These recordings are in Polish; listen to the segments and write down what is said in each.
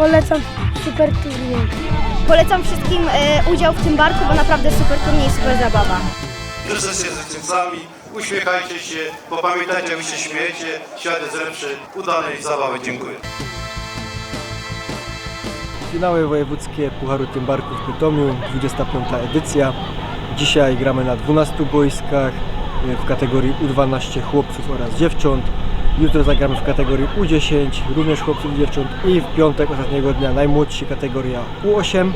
Polecam super turniej. Polecam wszystkim e, udział w tym barku, bo naprawdę super turniej, super zabawa. Drżcie się z dziewczyncami, uśmiechajcie się, bo pamiętajcie, jak się śmiejecie, świat jest lepszy, udanej zabawy. Dziękuję. Finały wojewódzkie Pucharu Tymbarku w Pytomiu, 25. edycja. Dzisiaj gramy na 12 boiskach y, w kategorii U12 chłopców oraz dziewcząt. Jutro zagramy w kategorii U10, również chłopców i dziewcząt i w piątek ostatniego dnia najmłodsi kategoria U8.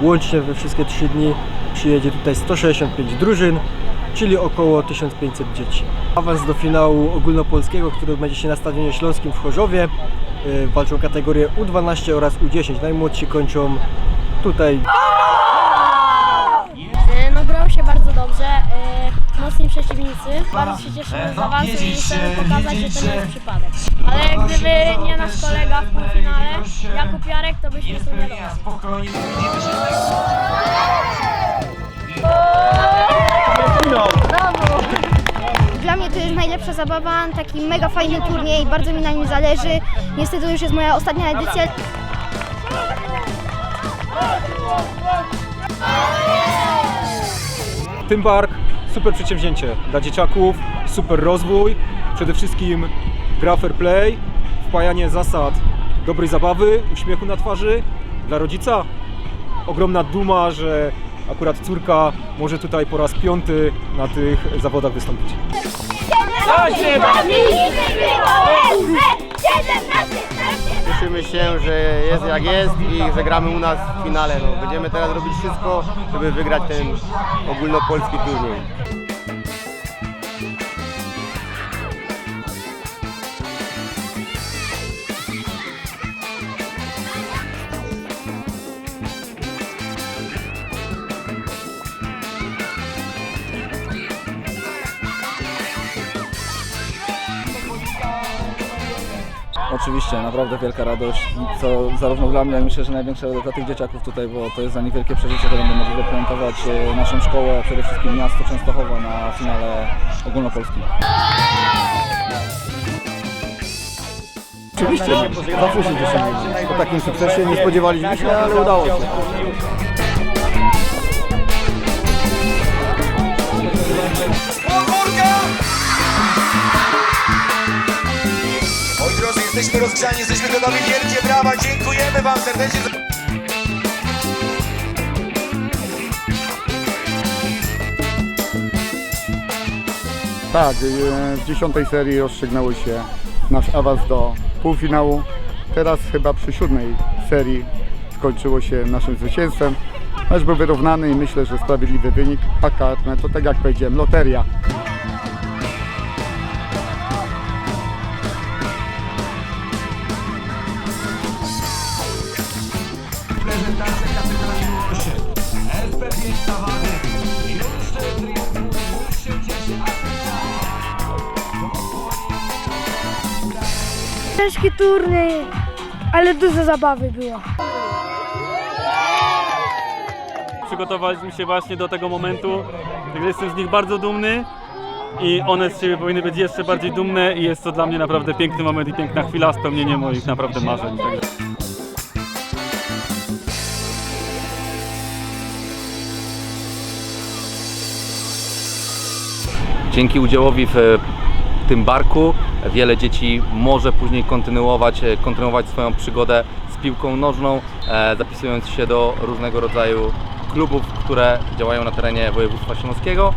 Łącznie we wszystkie 3 dni przyjedzie tutaj 165 drużyn, czyli około 1500 dzieci. Awans do finału ogólnopolskiego, który odbędzie się na Stadionie Śląskim w Chorzowie. Y, Walczą kategorie U12 oraz U10. Najmłodsi kończą tutaj przeciwnicy. Bardzo się cieszymy z awansu i chcemy pokazać, że to nie jest przypadek. Ale gdyby nie nasz kolega w półfinale, Jakub Jarek, to byśmy tu nie. Dla mnie to jest najlepsza zabawa, taki mega fajny turniej, bardzo mi na nim zależy. Niestety to już jest moja ostatnia edycja. Tymbark, super przedsięwzięcie dla dzieciaków, super rozwój, przede wszystkim gra fair play, wpajanie zasad dobrej zabawy, uśmiechu na twarzy. Dla rodzica ogromna duma, że akurat córka może tutaj po raz piąty na tych zawodach wystąpić. Cieszymy się, że jest jak jest i że gramy u nas w finale. No, będziemy teraz robić wszystko, żeby wygrać ten ogólnopolski turniej. Oczywiście, naprawdę wielka radość, co zarówno dla mnie, jak myślę, że największa dla tych dzieciaków tutaj, bo to jest dla nich wielkie przeżycie, że będą mogli reprezentować e, naszą szkołę, a przede wszystkim miasto Częstochowa na finale ogólnopolskim. Oczywiście, zawsze się cieszymy. Po takim sukcesie nie spodziewaliśmy się, ale udało się. Jesteśmy rozgrzani, jesteśmy gotowi. Wielkie brawa, dziękujemy Wam serdecznie. za- Tak, e, w dziesiątej serii rozstrzygnęły się nasz awans do półfinału. Teraz chyba przy siódmej serii skończyło się naszym zwycięstwem. Mecz był wyrównany i myślę, że sprawiedliwy wynik, a karne to tak jak powiedziałem, loteria. Ciężki turniej, ale dużo zabawy było. przygotowaliśmy się właśnie do tego momentu. Także jestem z nich bardzo dumny i one z siebie powinny być jeszcze bardziej dumne i jest to dla mnie naprawdę piękny moment i piękna chwila, spełnienie moich naprawdę marzeń. Także. Dzięki udziałowi w e, tym barku wiele dzieci może później kontynuować, e, kontynuować swoją przygodę z piłką nożną, e, zapisując się do różnego rodzaju klubów, które działają na terenie województwa śląskiego.